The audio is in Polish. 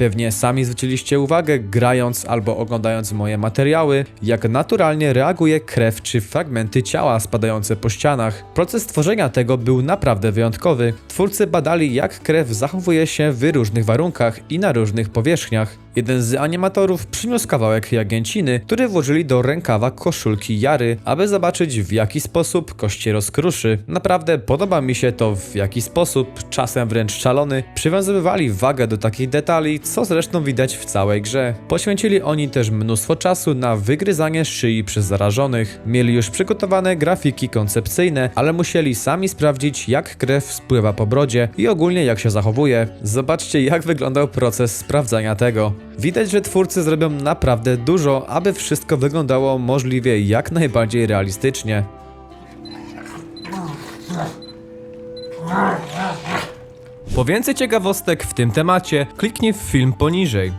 Pewnie sami zwróciliście uwagę, grając albo oglądając moje materiały, jak naturalnie reaguje krew czy fragmenty ciała spadające po ścianach. Proces tworzenia tego był naprawdę wyjątkowy. Twórcy badali, jak krew zachowuje się w różnych warunkach i na różnych powierzchniach. Jeden z animatorów przyniósł kawałek jagnięciny, który włożyli do rękawa koszulki Jary, aby zobaczyć w jaki sposób kość się rozkruszy. Naprawdę podoba mi się to w jaki sposób, czasem wręcz szalony, przywiązywali wagę do takich detali, co zresztą widać w całej grze. Poświęcili oni też mnóstwo czasu na wygryzanie szyi przez zarażonych. Mieli już przygotowane grafiki koncepcyjne, ale musieli sami sprawdzić jak krew spływa po brodzie i ogólnie jak się zachowuje. Zobaczcie jak wyglądał proces sprawdzania tego. Widać, że twórcy zrobią naprawdę dużo, aby wszystko wyglądało możliwie jak najbardziej realistycznie. Po więcej ciekawostek w tym temacie kliknij w film poniżej.